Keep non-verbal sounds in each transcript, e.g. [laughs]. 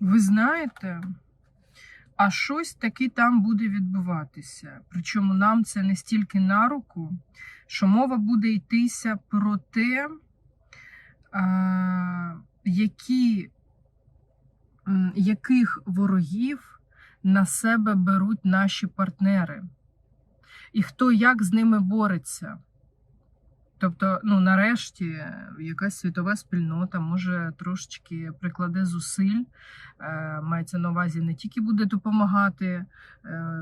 Ви знаєте, а щось таки там буде відбуватися. Причому нам це не стільки на руку, що мова буде йтися про те, які, яких ворогів на себе беруть наші партнери, і хто як з ними бореться. Тобто, ну нарешті, якась світова спільнота може трошечки прикладе зусиль, е, мається на увазі не тільки буде допомагати е,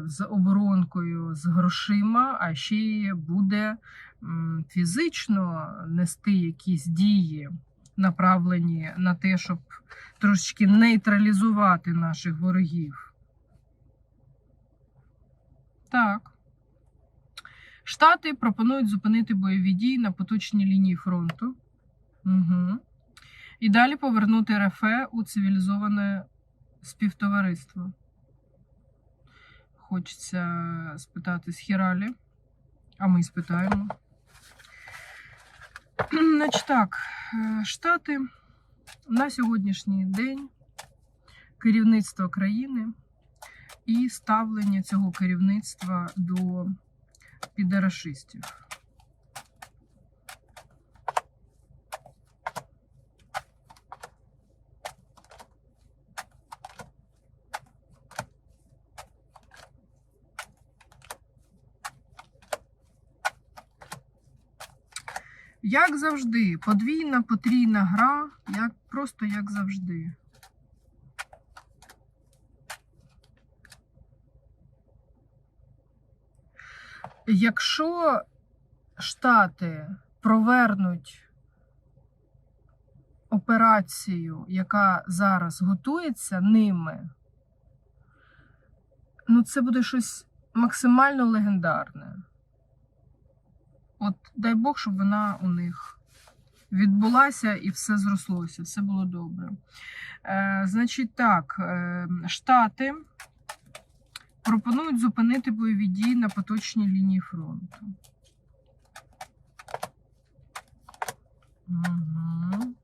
з оборонкою, з грошима, а ще й буде фізично нести якісь дії, направлені на те, щоб трошечки нейтралізувати наших ворогів. Так. Штати пропонують зупинити бойові дії на поточній лінії фронту. Угу. І далі повернути РФ у цивілізоване співтовариство. Хочеться спитати з Хіралі, а ми спитаємо. [clears throat] Значить так, е, Штати на сьогоднішній день керівництво країни і ставлення цього керівництва до підарашистів. Як завжди, подвійна, потрійна гра, як, просто як завжди. Якщо Штати провернуть операцію, яка зараз готується ними, ну це буде щось максимально легендарне. От дай Бог, щоб вона у них відбулася і все зрослося, все було добре. Е, значить так, е, Штати пропонують зупинити бойові дії на поточній лінії фронту. Угу.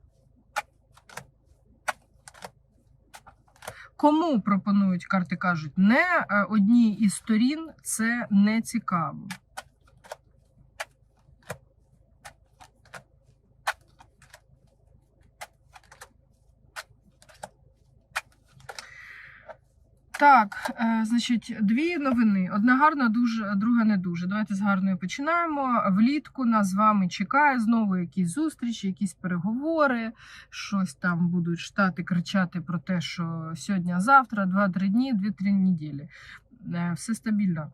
Кому пропонують карти кажуть, не е, одній із сторін це не цікаво. Так, е, значить, дві новини. Одна гарна, дуже, друга не дуже. Давайте з гарної починаємо. Влітку нас з вами чекає знову якісь зустрічі, якісь переговори. Щось там будуть штати кричати про те, що сьогодні, завтра, 2-3 дні, 2-3 неділі. Е, Все стабільно.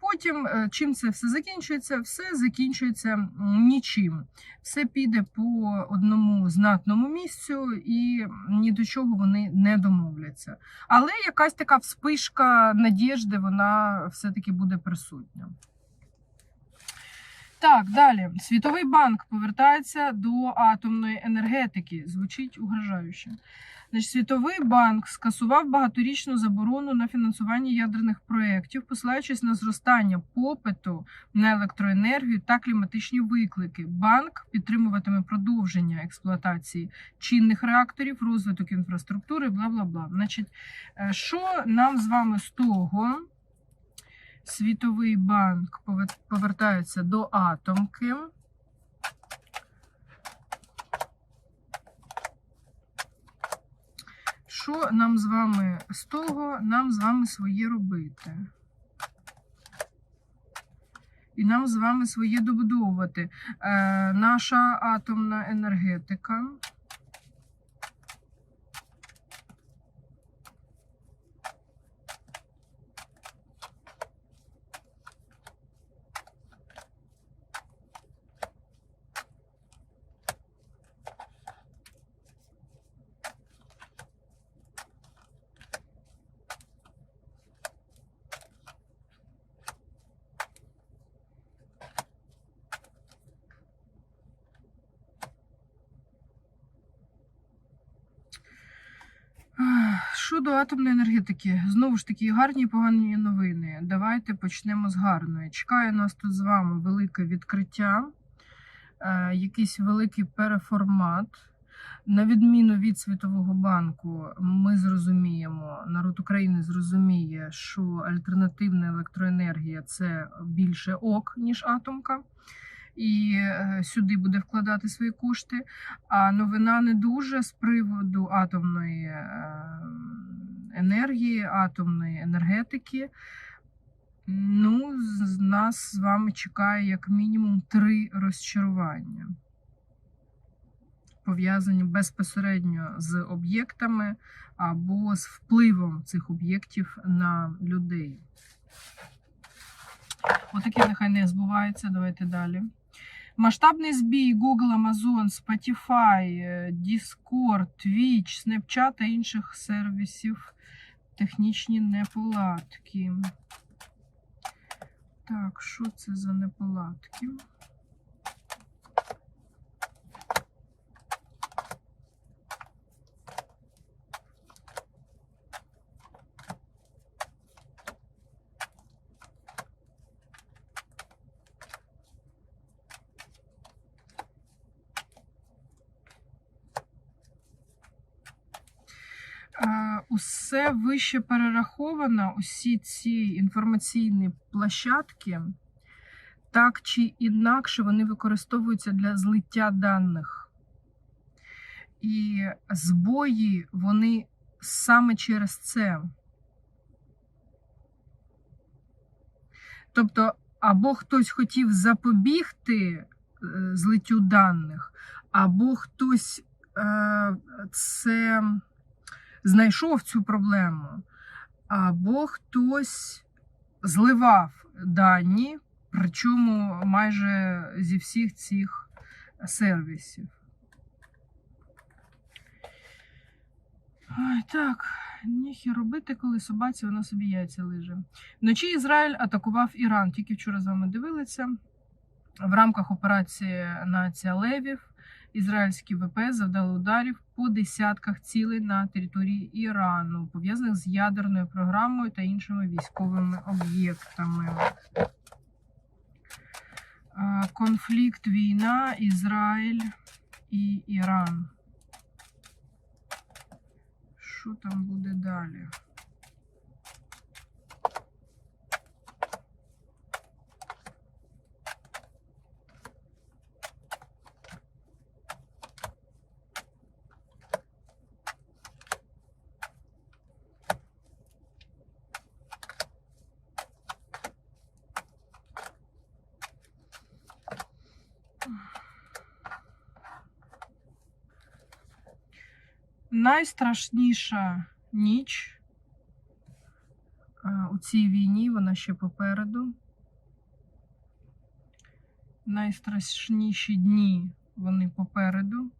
Потім, е, чим це все закінчується? Все закінчується нічим. Все піде по одному знатному місцю, і ні до чого вони не домовляться. Але якась така вспишка надіжди, вона все-таки буде присутня. Так, далі. Світовий банк повертається до атомної енергетики. Звучить угрожающе. Значить, Світовий банк скасував багаторічну заборону на фінансування ядерних проєктів, посилаючись на зростання попиту на електроенергію та кліматичні виклики. Банк підтримуватиме продовження експлуатації чинних реакторів, розвиток інфраструктури, бла бла бла. Значить, е, що нам з вами з того? Світовий банк повертається до атомки. Що нам з вами з того, нам з вами своє робити? І нам з вами своє добудовувати. Е, наша атомна енергетика. Щодо атомної енергетики, знову ж таки, гарні і погані новини. Давайте почнемо з гарної. Чекає нас тут з вами велике відкриття, е, якийсь великий переформат. На відміну від Світового банку, ми зрозуміємо, народ України зрозуміє, що альтернативна електроенергія це більше ок, ніж атомка, і е, сюди буде вкладати свої кошти. А новина не дуже з приводу атомної е, енергії, атомної енергетики. Ну, з- нас з вами чекає як мінімум три розчарування пов'язані безпосередньо з об'єктами або з впливом цих об'єктів на людей. Отаке нехай не збувається. Давайте далі. Масштабний збій Google, Amazon, Spotify, е, Discord, Twitch, Snapchat та інших сервісів. Технічні неполадки. Так, що це за неполадки? Е, Усе вище перераховано, усі ці інформаційні площадки, так чи інакше вони використовуються для злиття даних. І збої вони саме через це. Тобто, або хтось хотів запобігти е, злиттю даних, або хтось е, це знайшов цю проблему, або хтось зливав дані, причому майже зі всіх цих сервісів. Ой, так, ніхі робити, коли собаці вона собі яйця лиже. Вночі Ізраїль атакував Іран. Тільки вчора з вами дивилися. В рамках операції Нація Левів ізраїльські ВПС завдали ударів по десятках цілей на території Ірану, пов'язаних з ядерною програмою та іншими військовими об'єктами. Конфлікт, війна, Ізраїль і Іран. Що там буде далі? Найстрашніша ніч у цій війні, вона ще попереду. Найстрашніші дні вони попереду.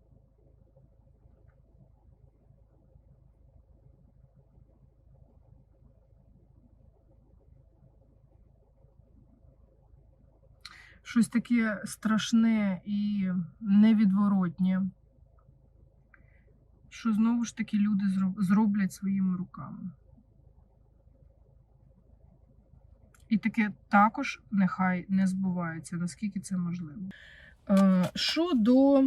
Щось таке страшне і невідворотнє що знову ж таки люди зроблять своїми руками. І таке також нехай не збувається, наскільки це можливо. Е, Щодо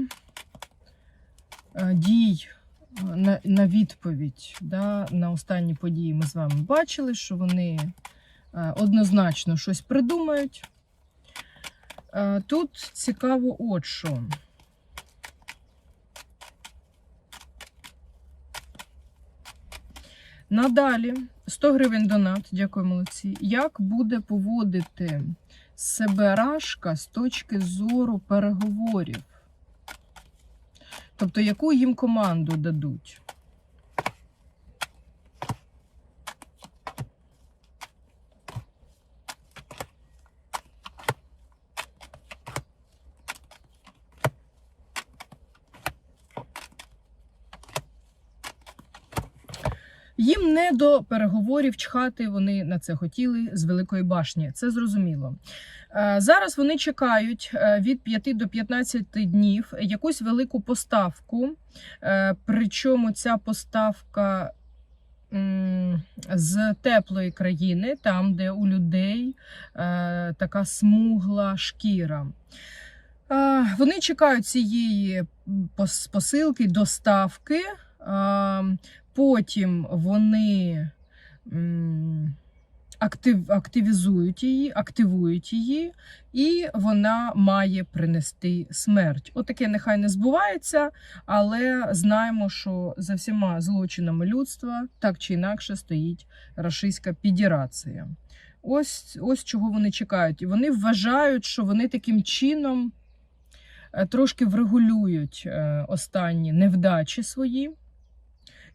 е, дій е, на, відповідь да, на останні події, ми з вами бачили, що вони однозначно щось придумають. Тут цікаво, от що. Надалі 100 гривень донат, дякую, молодці. Як буде поводити себе Рашка з точки зору переговорів? Тобто, яку їм команду дадуть? Їм не до переговорів чхати, вони на це хотіли з Великої башні. Це зрозуміло. Е, Зараз вони чекають е, від 5 до 15 днів якусь велику поставку. Е, Причому ця поставка з теплої країни, там, де у людей така смугла шкіра. Вони чекають цієї посилки, доставки. Потім вони актив, активізують її, активують її, і вона має принести смерть. Отаке нехай не збувається, але знаємо, що за всіма злочинами людства так чи інакше стоїть Рашистська Федерація. Ось, ось чого вони чекають. І вони вважають, що вони таким чином е, трошки врегулюють е, останні невдачі свої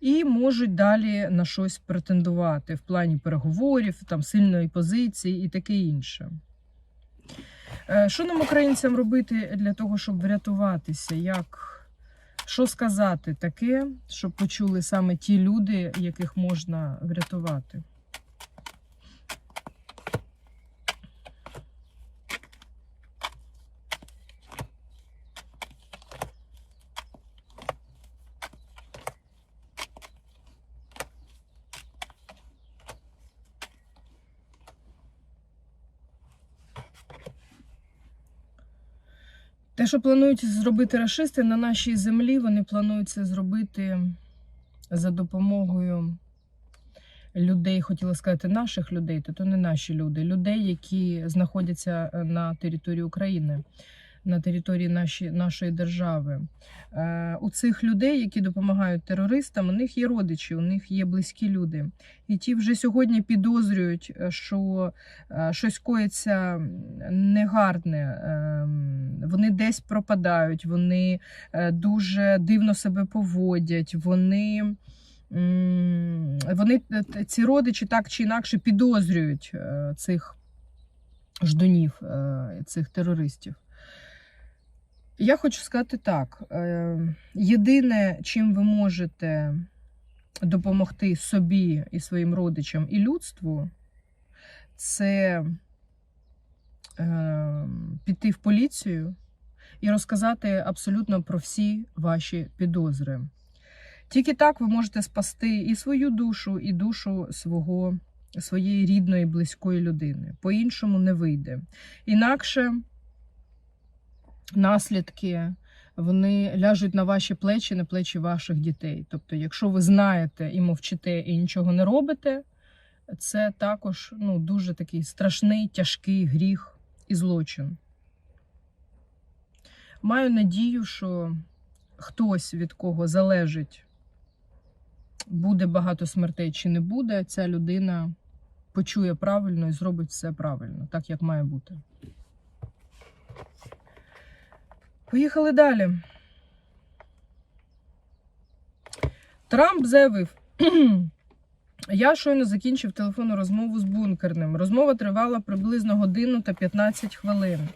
і можуть далі на щось претендувати в плані переговорів, там сильної позиції і таке інше. Е, Що нам, українцям, робити для того, щоб врятуватися? Як, що сказати таке, щоб почули саме ті люди, яких можна врятувати? Що планують зробити рашисти на нашій землі, вони планують це зробити за допомогою людей, хотіла сказати, наших людей, то, то не наші люди, людей, які знаходяться е, на території України, на території наші, нашої держави. Е, у цих людей, які допомагають терористам, у них є родичі, у них є близькі люди. І ті вже сьогодні підозрюють, е, що е, щось коїться негарне, е, вони десь пропадають, вони е, дуже дивно себе поводять, вони. Вони е, ці родичі так чи інакше підозрюють цих ждунів, цих терористів. Я хочу сказати так: е, єдине, чим ви можете допомогти собі і своїм родичам і людству, це е, піти в поліцію і розказати абсолютно про всі ваші підозри. Тільки так ви можете спасти і свою душу, і душу свого, своєї рідної, близької людини. По-іншому не вийде. Інакше наслідки вони ляжуть на ваші плечі, на плечі ваших дітей. Тобто, якщо ви знаєте і мовчите, і нічого не робите, це також ну, дуже такий страшний, тяжкий гріх і злочин. Маю надію, що хтось від кого залежить, буде багато смертей чи не буде, ця людина почує правильно і зробить все правильно, так як має бути. Поїхали далі. Трамп заявив. [clears throat] Я щойно закінчив телефонну розмову з бункерним. Розмова тривала приблизно годину та 15 хвилин.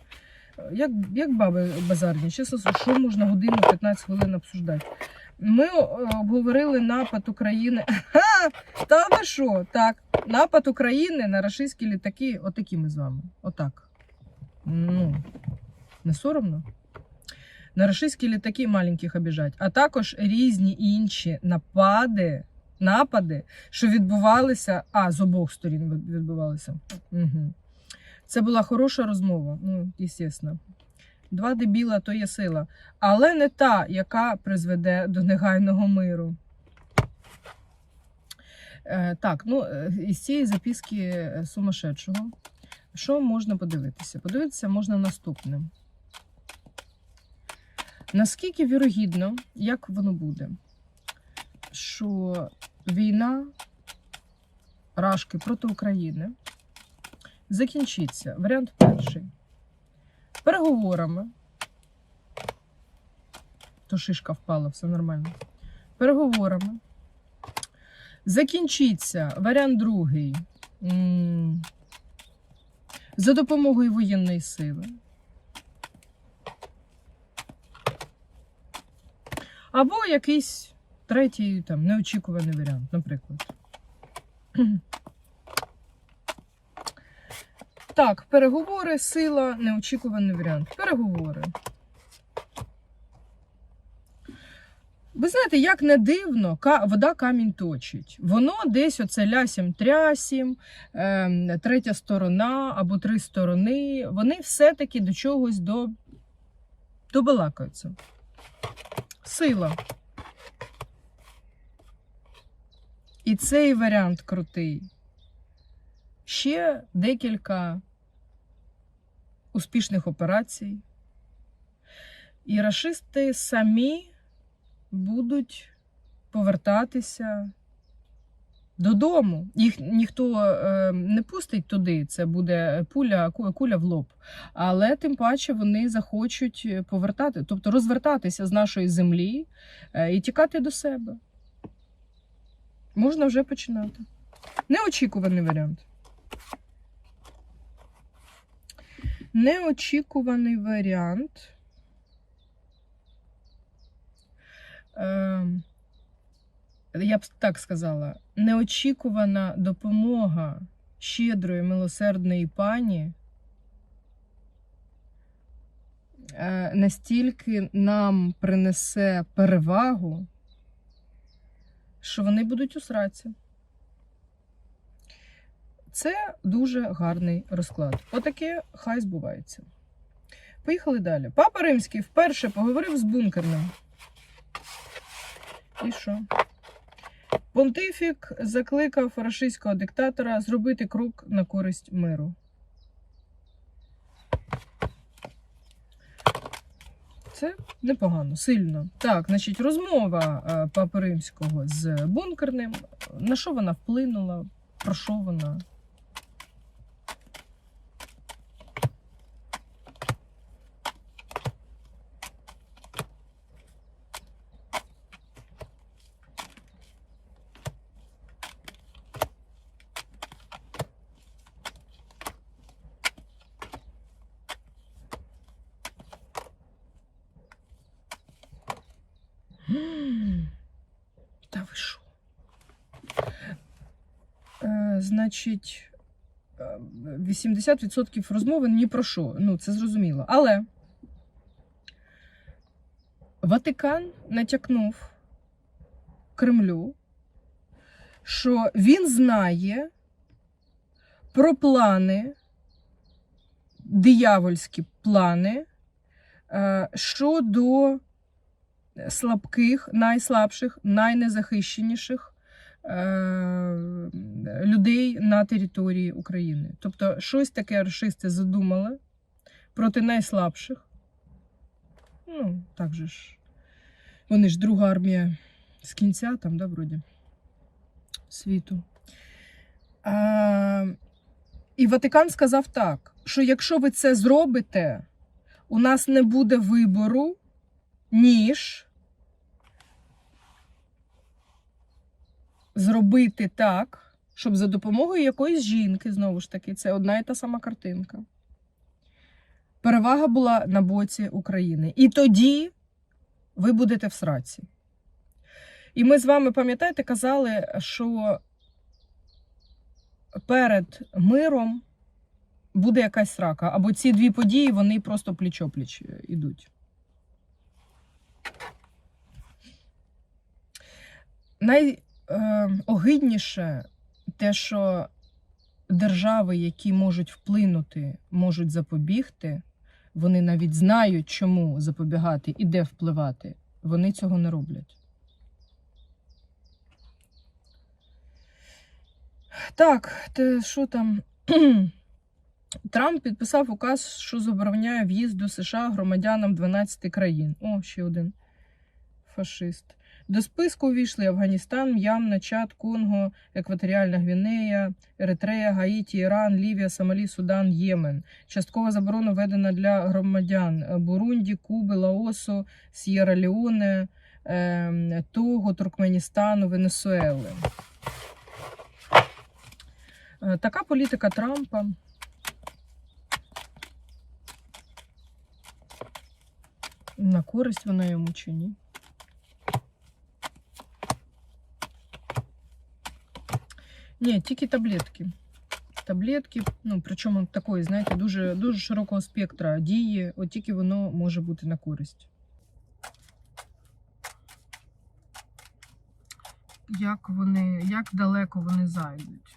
Як, як баби базарні, чесно, що можна годину 15 хвилин обсуждати? Ми е, обговорили напад України. [laughs] Ха! Та ви що? Так, напад України на рашистські літаки, отакі ми з вами. Отак. Ну, не соромно? На рашистські літаки маленьких обіжать, а також різні інші напади, напади, що відбувалися, а з обох сторін відбувалися. Угу. Це була хороша розмова, ну, звісно. Два дебіла то є сила, але не та, яка призведе до негайного миру. Е, так, ну, е, із цієї записки е, сумасшедшого. Що можна подивитися? Подивитися можна наступне. Наскільки вірогідно, як воно буде, що війна Рашки проти України закінчиться. Варіант перший. Переговорами. То шишка впала, все нормально. Переговорами. Закінчиться варіант другий. За допомогою воєнної сили. Або якийсь третій там неочікуваний варіант, наприклад. [clears throat] Так, переговори, сила, неочікуваний варіант. Переговори. Ви знаєте, як не дивно, вода камінь точить. Воно десь оце лясім трясім, ем, третя сторона або три сторони. Вони все-таки до чогось до Добалакаються. Сила. І цей варіант крутий. Ще декілька успішних операцій. І рашисти самі будуть повертатися додому. Їх ніхто е, не пустить туди, це буде пуля, куля в лоб. Але тим паче вони захочуть повертати, тобто розвертатися з нашої землі е, і тікати до себе. Можна вже починати. Неочікуваний варіант. Неочікуваний варіант. Ем, я б так сказала, неочікувана допомога щедрої милосердної пані е, настільки нам принесе перевагу, що вони будуть у сраці. Це дуже гарний розклад. Отаке хай збувається. Поїхали далі. Папа Римський вперше поговорив з бункерним. І що? Понтифік закликав рашистського диктатора зробити крок на користь миру. Це непогано, сильно. Так, значить, розмова е, Папи Римського з бункерним. На що вона вплинула? Про що вона? М, Та ви що? Е, значить, е, 80% розмови ні про що. Ну, це зрозуміло. Але Ватикан натякнув Кремлю, що він знає про плани, диявольські плани е, щодо слабких, найслабших, найнезахищеніших людей на території України. Тобто, щось таке рашисти задумали проти найслабших. Ну, так же ж. Вони ж друга армія з кінця, там, да, вроді, світу. А, і Ватикан сказав так: що якщо ви це зробите, у нас не буде вибору, ніж зробити так, щоб за допомогою якоїсь жінки, знову ж таки, це одна і та сама картинка. Перевага була на боці України. І тоді ви будете в сраці. І ми з вами, пам'ятаєте, казали, що перед миром буде якась срака. Або ці дві події вони просто пліч-опліч ідуть. Найогидніше те, що держави, які можуть вплинути, можуть запобігти, вони навіть знають, чому запобігати і де впливати. Вони цього не роблять. Так, що там? [clears throat] Трамп підписав указ, що забороняє в'їзд до США громадянам 12 країн. О, ще один фашист. До списку увійшли Афганістан, М'янма, Чад, Конго, Екваторіальна Гвінея, Еритрея, Гаїті, Іран, Лівія, Сомалі, Судан, Ємен. Часткова заборона введена для громадян Бурунді, Куби, Лаосу, С'єра Леоне, ем, Того, Туркменістану, Венесуели. Е, Така політика Трампа. На користь вона йому чи ні? Ні, тільки таблетки. Таблетки, ну причому такої, знаєте, дуже, дуже широкого спектра дії, от тільки воно може бути на користь. Як вони, як далеко вони зайдуть?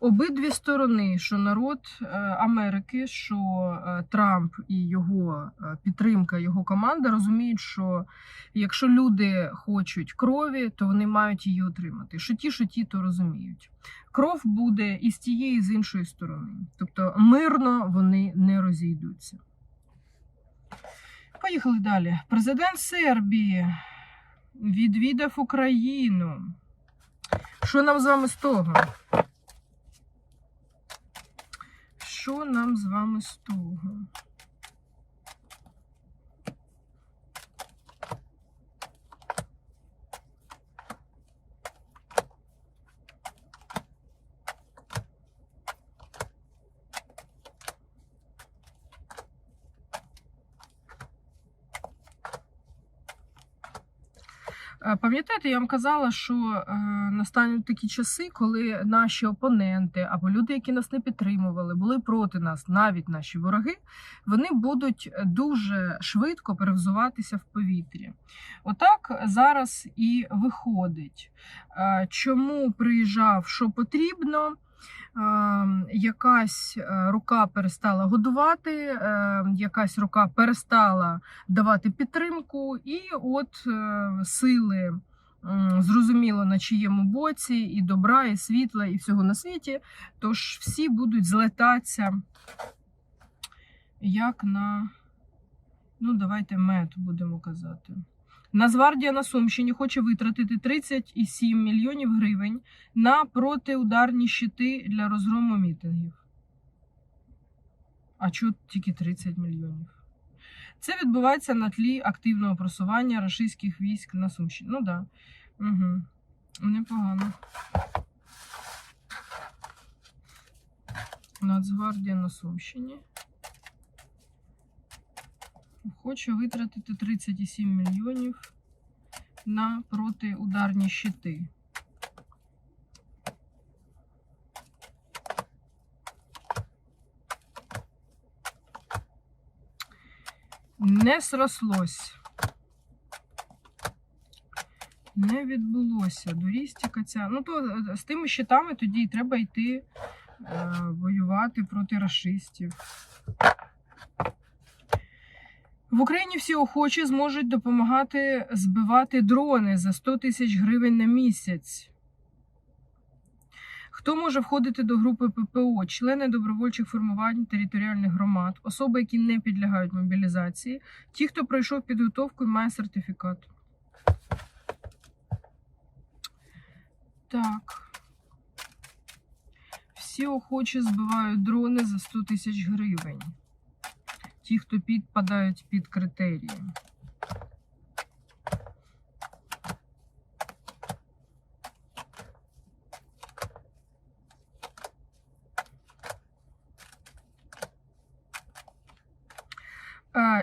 Обидві сторони, що народ е, Америки, що е, Трамп і його е, підтримка, його команда розуміють, що якщо люди хочуть крові, то вони мають її отримати. Що ті, що ті, то розуміють. Кров буде і з тієї, і з іншої сторони. Тобто мирно вони не розійдуться. Поїхали далі. Президент Сербії відвідав Україну. Що нам з вами з того? Що нам з вами з того? Пам'ятаєте, я вам казала, що е, настануть такі часи, коли наші опоненти або люди, які нас не підтримували, були проти нас, навіть наші вороги, вони будуть дуже швидко перевзуватися в повітрі. Отак зараз і виходить. Е, Чому приїжджав, що потрібно? Е, Якась е, рука перестала годувати, е, якась рука перестала давати підтримку, і от е, сили зрозуміло на чиєму боці, і добра, і світла, і всього на світі. Тож всі будуть злетатися як на, ну, давайте мед будемо казати. Нацгвардія на Сумщині хоче витратити 37 мільйонів гривень на протиударні щити для розгрому мітингів. А чого тільки 30 мільйонів? Це відбувається на тлі активного просування рашистських військ на Сумщині. Ну так. Да. Угу. Непогано. Нацгвардія на Сумщині. Хоче витратити 37 мільйонів на протиударні щити. Не срослось. Не відбулося. Дорістіка ця. Ну, то е, з тими щитами тоді й треба йти е, воювати проти расистів. В Україні всі охочі зможуть допомагати збивати дрони за 100 тисяч гривень на місяць. Хто може входити до групи ППО, члени добровольчих формувань територіальних громад, особи, які не підлягають мобілізації, ті, хто пройшов підготовку і має сертифікат. Так. Всі охочі збивають дрони за 100 тисяч гривень. Ті, хто підпадають під критерії.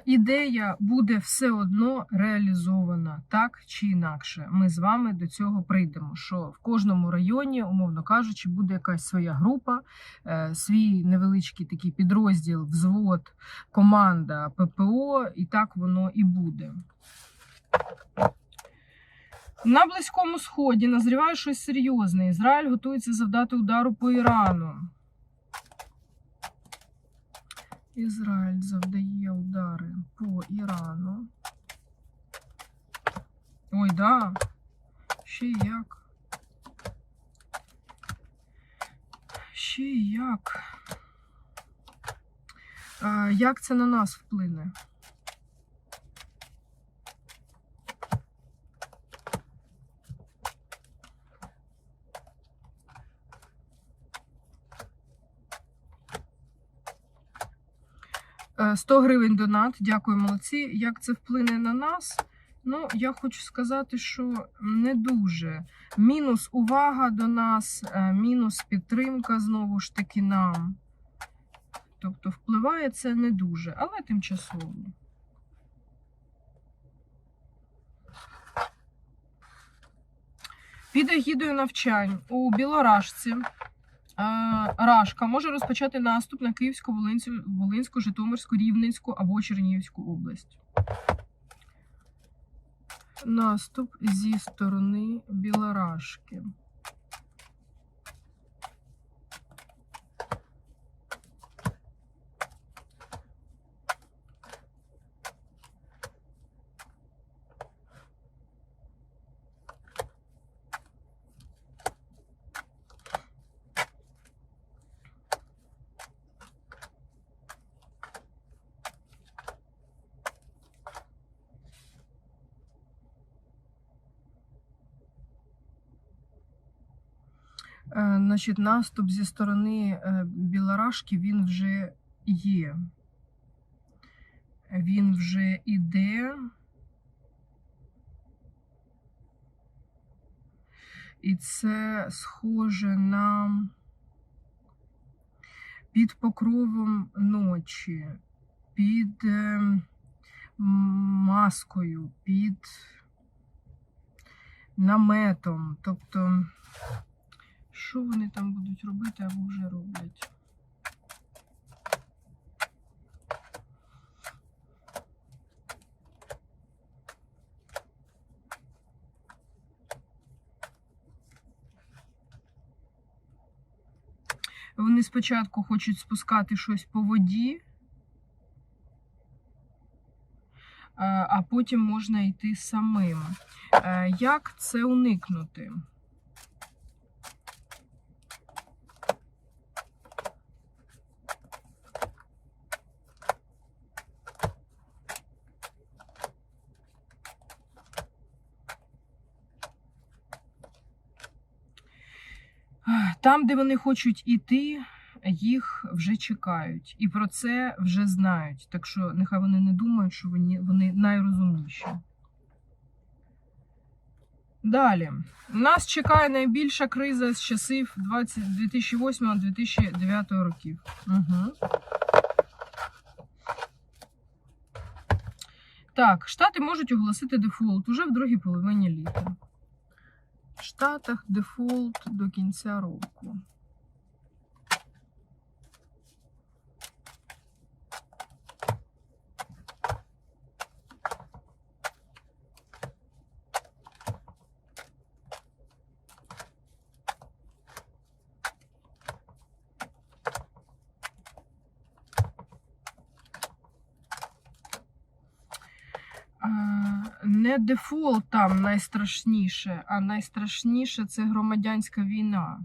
Ідея буде все одно реалізована так чи інакше. Ми з вами до цього прийдемо. Що в кожному районі, умовно кажучи, буде якась своя група, е, свій невеличкий такий підрозділ, взвод, команда ППО, і так воно і буде. На Близькому Сході назріває щось серйозне. Ізраїль готується завдати удару по Ірану. Ізраїль завдає удари по Ірану. Ой, да. Ще як. Ще як. Як це на нас вплине? 100 гривень донат. Дякую, молодці. Як це вплине на нас? Ну, я хочу сказати, що не дуже. Мінус увага до нас, е, мінус підтримка знову ж таки нам. Тобто впливає це не дуже, але тимчасово. Під егідою навчань у Білорашці е, Рашка може розпочати наступ на Київську, Волинську, Волинську, Житомирську, Рівненську або Чернігівську область. Наступ зі сторони Білорашки. Значить, наступ зі сторони е, Білорашки він вже є. Він вже іде. І це схоже на під покровом ночі, під е, маскою, під наметом. Тобто, що вони там будуть робити або вже роблять? Вони спочатку хочуть спускати щось по воді, е, а потім можна йти самим. Е, Як це уникнути? Там, де вони хочуть іти, їх вже чекають. І про це вже знають. Так що нехай вони не думають, що вони, найрозумніші. Далі. Нас чекає найбільша криза з часів 2008-2009 років. Угу. Так, Штати можуть оголосити дефолт уже в другій половині літа. Штатах дефолт до кінця року. А, Не дефолт там найстрашніше, а найстрашніше це громадянська війна.